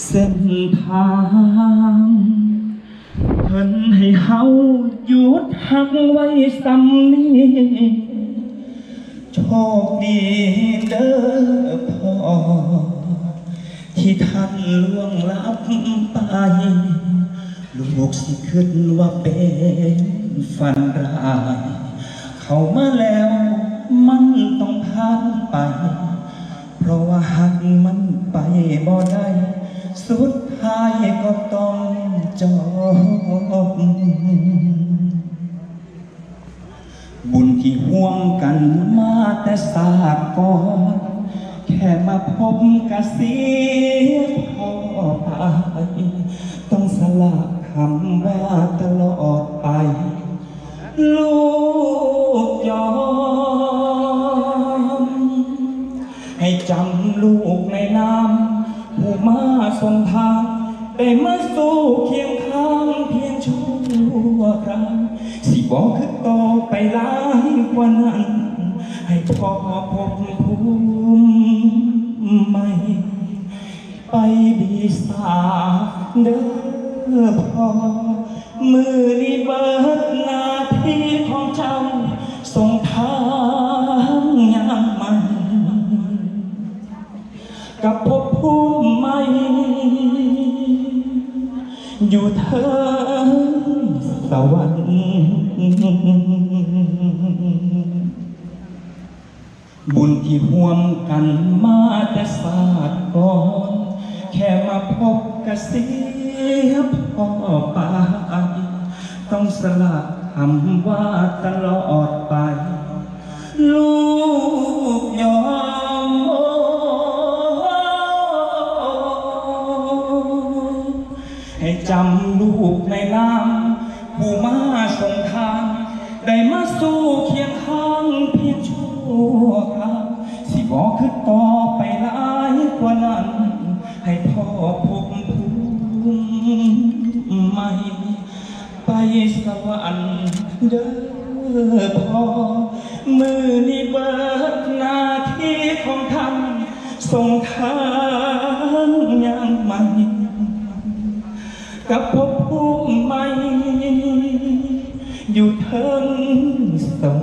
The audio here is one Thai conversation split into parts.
เส้นทางเพิ่นให้เฮาหยุดหักไว้สำนี้โชคดีเด้อพ่อที่ท่านล่วงลับไป ลูกสิขึ้นว่าเป็นฝันร้าย เขามา ก็ต้องจบบุญที่ห่วมกันมาแต่ศาสตร์ก่อนแค่มาพบกะเสียพ่อไปต้องสละคำว่าตลอดไป ลูกยอม ให้จำลูกในน้ำผู้มาส่งทาง ได้มาสู้เคียงข้างเพียงชั่วคราวสิบอกคือต่อไปหลายกว่านั้น ให้พ่อพบภูมิใหม่ไปดีสาเด้อพ่อมือนี้เบิดหน้าที่ของเจ้าส่งทางยามมันกับพภู อยู่เทิงสวรรค์บุญที่ห่วมกันมาแต่ศาสตร์ก่อน แค่มาพบกะเสียพ่อไปต้องสละคำว่าตลอดไป ลูกยอม จำลูกในน้ำผู้มาส่งทาง ได้มาสู้เคียงข้างเพียงชั่วคราวสิบอกคือต่อ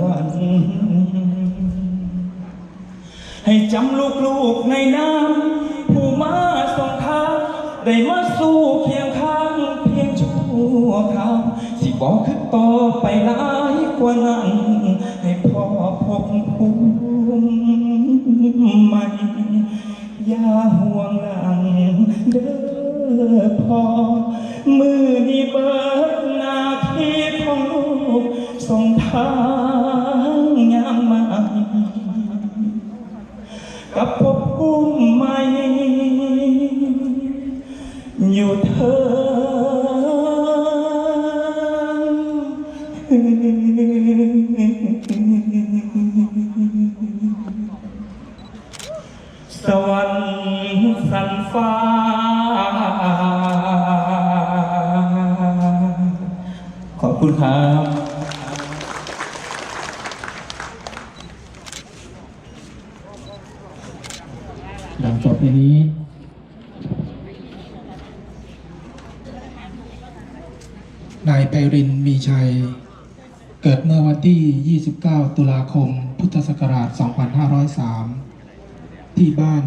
วรรค์ให้จำลูกๆในน้ำผู้มาส่งทางได้มาสู้เคียงข้างเพียงชั่วคราวสิบอกคือต่อไปหลายกว่านั้น ให้พ่อพบภูมิใหม่อย่าห่วงหลังเด้อพ่อ ส่งทางยามใหม่กับภพภูมิใหม่ อยู่เธอสวรรค์สันฟ้า ขอบคุณครับ หลังจบเพลง นี้ นายไพรินมีชัย เกิดเมื่อวันที่ 29 ตุลาคม พุทธศักราช 2503 ที่บ้าน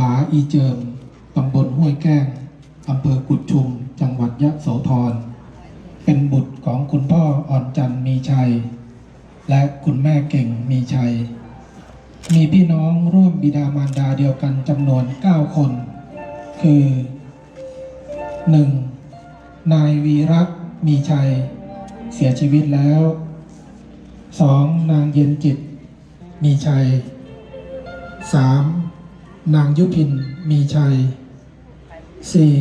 บาอีเจิม ตำบลห้วยแก้ง อำเภอกุดชุม จังหวัดยะโสธร เป็นบุตรของคุณพ่ออ่อนจันทร์มีชัย และคุณแม่เก่งมีชัย มีพี่น้องร่วมบิดามารดาเดียวกันจำนวน 9 คน คือ 1. นายวีรักมีชัย เสียชีวิตแล้ว 2. นางเย็นจิต มีชัย 3. นางยุพินมีชัย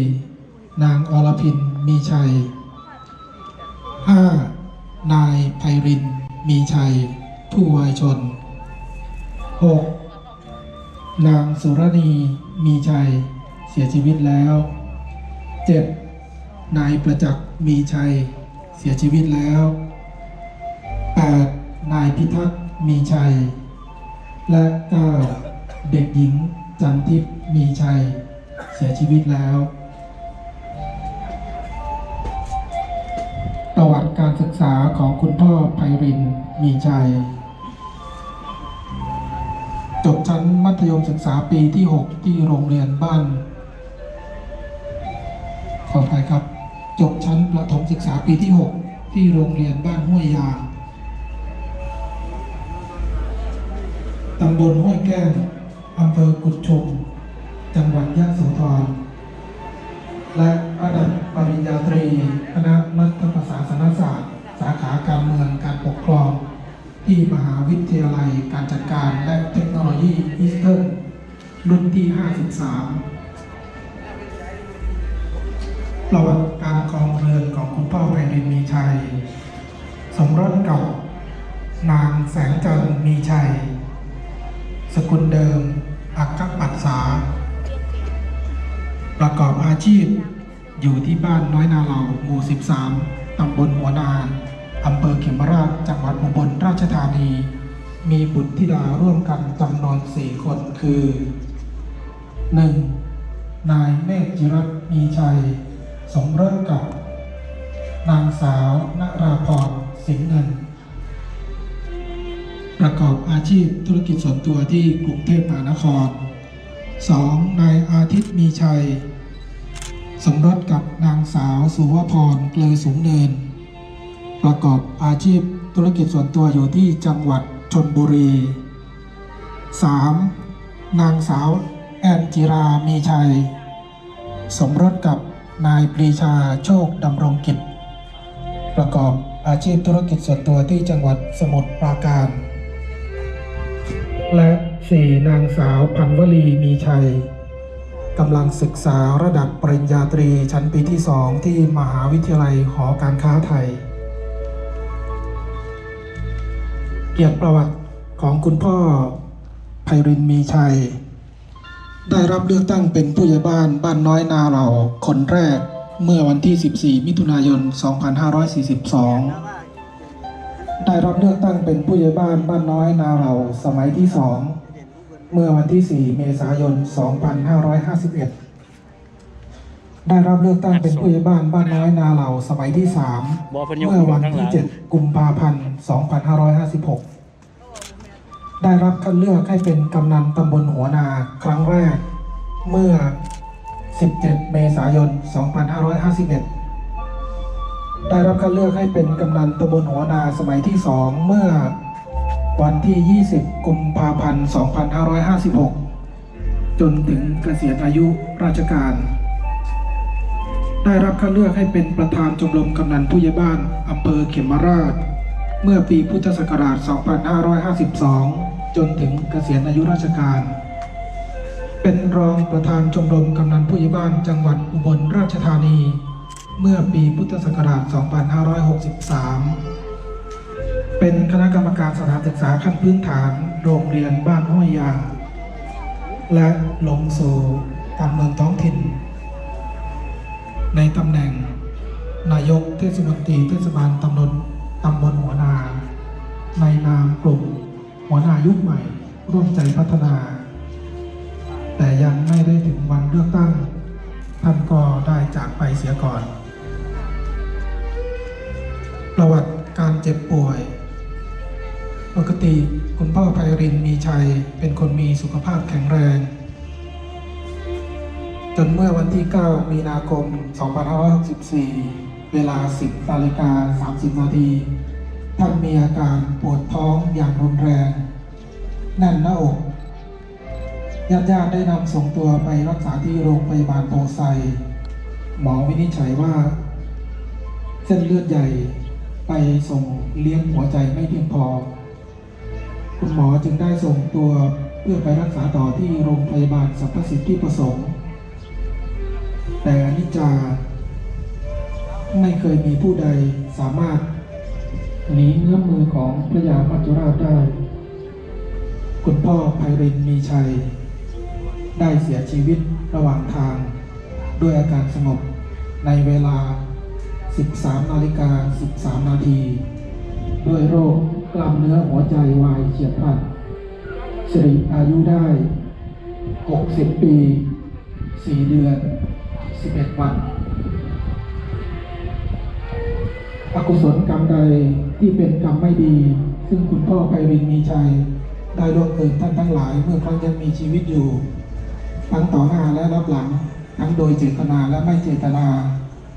4. นางอรพินมีชัย 5. นายไพรินมีชัย ผู้วายชน 6. นางสุรณีมีชัย เสียชีวิตแล้ว 7. นายประจักษ์มีชัย เสียชีวิตแล้ว 8. นายพิทักษ์มีชัย และ 9. เด็กหญิงจันทิพย์มีชัย เสียชีวิตแล้ว ประวัติการศึกษาของคุณพ่อไพรินมีชัย จบชั้นมัธยมศึกษาปีที่ 6 ที่โรงเรียนบ้าน ขออภัยครับ จบชั้นประถมศึกษาปีที่ 6 ที่โรงเรียนบ้านห้วยยางตำบลห้วยแก้วอำเภอกุดชม จังหวัดยะโสธร และระดับปริญญาตรี คณะรัฐประศาสนศาสตร์ สาขาการเมืองการปกครอง ที่มหาวิทยาลัยการจัดการและเทคโนโลยีอีสเทิร์นรุ่นที่ 53 ประวัติการครองเรือนของคุณพ่อไพรินทร์มีชัย สมรสกับนางแสงจันทร์มีชัย สกุลเดิม อักขปัตษาประกอบอาชีพอยู่ที่บ้านน้อยนาเหล่าหมู่ 13 ตำบลหัวนา อำเภอเขมราชจังหวัดอุบลราชธานี มีบุตรธิดาร่วมกันจำนวน4คนคือ 1. นายเมฆจิรัตน์มีชัย สมรสกับ นางสาวนราพรสิงห์เงิน ประกอบอาชีพธุรกิจส่วนตัวที่กรุงเทพมหานคร 2. นายอาทิตย์มีชัย สมรสกับนางสาวสุวพรเกลือสูงเนิน ประกอบอาชีพธุรกิจส่วนตัวอยู่ที่จังหวัดชนบุรี 3. นางสาวแอนจิรามีชัย สมรสกับนายปรีชาโชคดำรงกิจ ประกอบอาชีพธุรกิจส่วนตัวที่จังหวัดสมุทรปราการ และ 4. นางสาวพันวลีมีชัยกำลังศึกษาระดับปริญญาตรีชั้นปีที่ 2 ที่มหาวิทยาลัยหอการค้าไทย เกียรติประวัติของคุณพ่อไพรินมีชัย ได้รับเลือกตั้งเป็นผู้ใหญ่บ้านบ้านน้อยนาเหล่าคนแรกเมื่อวันที่ 14 มิถุนายน 2542 ได้รับเลือกตั้งเป็นผู้ใหญ่บ้านบ้านน้อยนาเหล่าสมัยที่2เมื่อวันที่ 4 เมษายน 2551 ได้รับเลือกตั้งเป็นผู้ใหญ่บ้านบ้านน้อยนาเหล่าสมัยที่3บ่เพิ่นยกเมื่อวันข้างหลัที่ง7กุมภาพันธ์ 2556 ได้รับคัดเลือกให้เป็นกำนันตำบลหัวนาครั้งแรก เมื่อ 17 เมษายน 2551 ได้รับคัดเลือกให้เป็นกำนันตำบลหัวนาสมัยที่ 2 เมื่อวันที่ 20 กุมภาพันธ์ 2556 จนถึงเกษียณอายุราชการ ได้รับคัดเลือกให้เป็นประธานชมรมกำนันผู้ใหญ่บ้านอำเภอเขมราช เมื่อปีพุทธศักราช 2552 จนถึงเกษียณอายุราชการ เป็นรองประธานชมรมกำนันผู้ใหญ่บ้านจังหวัดอุบลราชธานี เมื่อปีพุทธศักราช 2563 เป็นคณะกรรมการสถานศึกษาขั้นพื้นฐานโรงเรียนบ้านห้วยยาง และลงสู่การเมืองท้องถิ่น ในตำแหน่ง นายกเทศมนตรีเทศบาลตำบลตำบลหัวนา ในนามกลุ่มหัวนายุคใหม่ ร่วมใจพัฒนา แต่ยังไม่ได้ถึงวันเลือกตั้ง ท่านก็ได้จากไปเสียก่อน ประวัติการเจ็บป่วย ปกติคุณพ่อไพรินมีชัยเป็นคนมีสุขภาพแข็งแรง นเมื่อวันที่ 9 มีนาคม 2564 เวลา 10นาฬิกา30 นาที ท่านมีอาการปวดท้องอย่างรุนแรง แน่นหน้าอกญาติญาติๆได้นำส่งตัวไปรักษาที่โรงพยาบาลโพไซ หมอวินิจฉัยว่า เส้นเลือดใหญ่ไปส่งเลี้ยงหัวใจไม่เพียงพอ คุณหมอจึงได้ส่งตัวเพื่อไปรักษาต่อที่โรงพยาบาลสรรพสิทธิประสงค์ แต่อนิจจาไม่เคยมีผู้ใดสามารถหนีเงื้อมมือของพระยามัจจุราชได้ คุณพ่อไพรินทร์มีชัย ได้เสียชีวิตระหว่างทาง ด้วยอาการสงบในเวลา 13 นาฬิกา 13 นาที ด้วยโรคกล้ามเนื้อหัวใจวายเฉียบพลันสิริอายุได้ 60 ปีสี่เดือน สิบเอ็ดวัน อกุศลกรรมใดที่เป็นกรรมไม่ดี ซึ่งคุณพ่อไพรินมีชัย ได้ล่วงเกินท่านทั้งหลายเมื่อครั้งยังมีชีวิตอยู่ ทั้งต่อหน้าและรับหลัง ทั้งโดยเจตนาและไม่เจตนา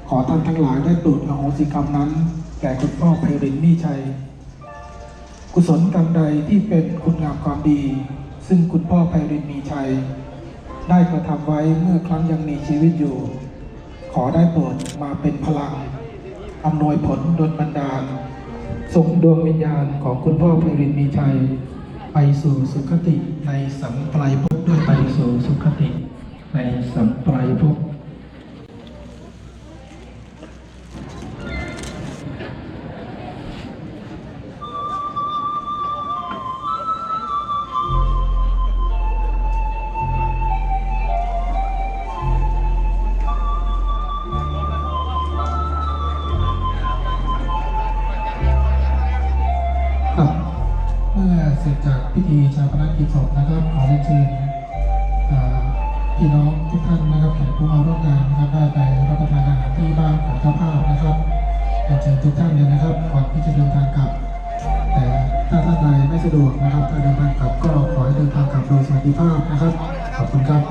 ขอท่านทั้งหลายได้โปรดอโหสิกรรมนั้น แก่คุณพ่อไพรินมีชัย กุศลกรรมใดที่เป็นคุณงามความดี ซึ่งคุณพ่อไพรินมีชัย ได้กระทำไว้เมื่อครั้งยังมีชีวิตอยู่ ขอได้โปรดมาเป็นพลังอำนวยผลดลบันดาลส่งดวงวิญญาณของคุณพ่อไพรินมีชัย ไปสู่สุคติในสัมปรายภพด้วยไปสู่สุคติ ในสัมปรายภพ พี่น้องทุกท่านนะครับแขกผู้มาร่วมงานนะครับได้ไปรับประทานอาหารที่บ้านของเจ้าภาพนะครับขอเชิญทุกท่านเลยนะครับก่อนที่จะเดินทางกลับ แต่ถ้าท่านใดไม่สะดวกนะครับกาเดินทางกลับก็ขอให้เดินทางกลับโดยสวัสดิภาพนะครับ ขอบคุณครับ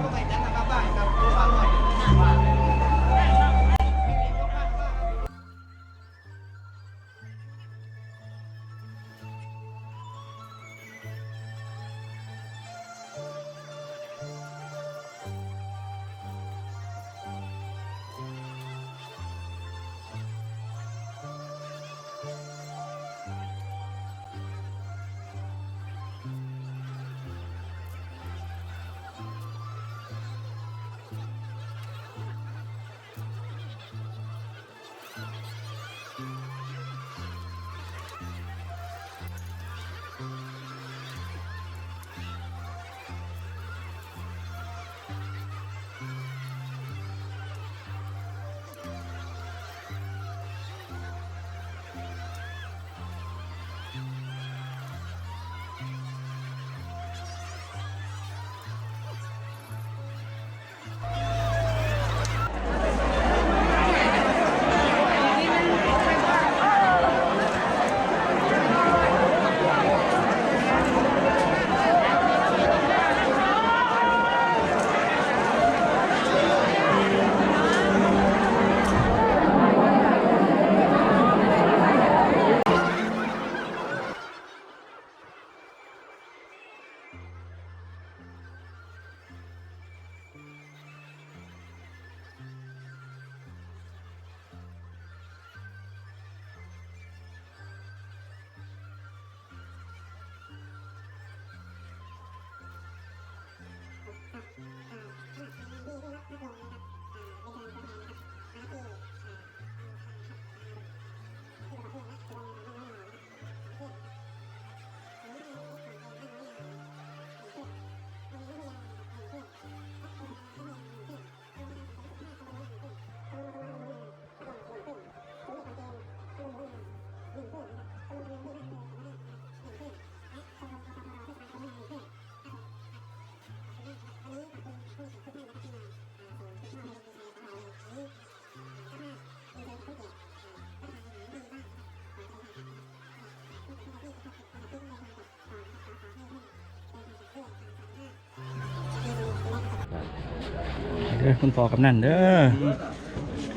เด้อคุณพ่อกำนันเด้อ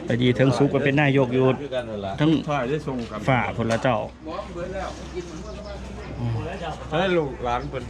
ไปดีทั้งสุขก็เป็นนายกอยู่ทั้งถ่ายได้ส่งกับฝ่าพลเจ้าให้ลูกหลานเพิ่น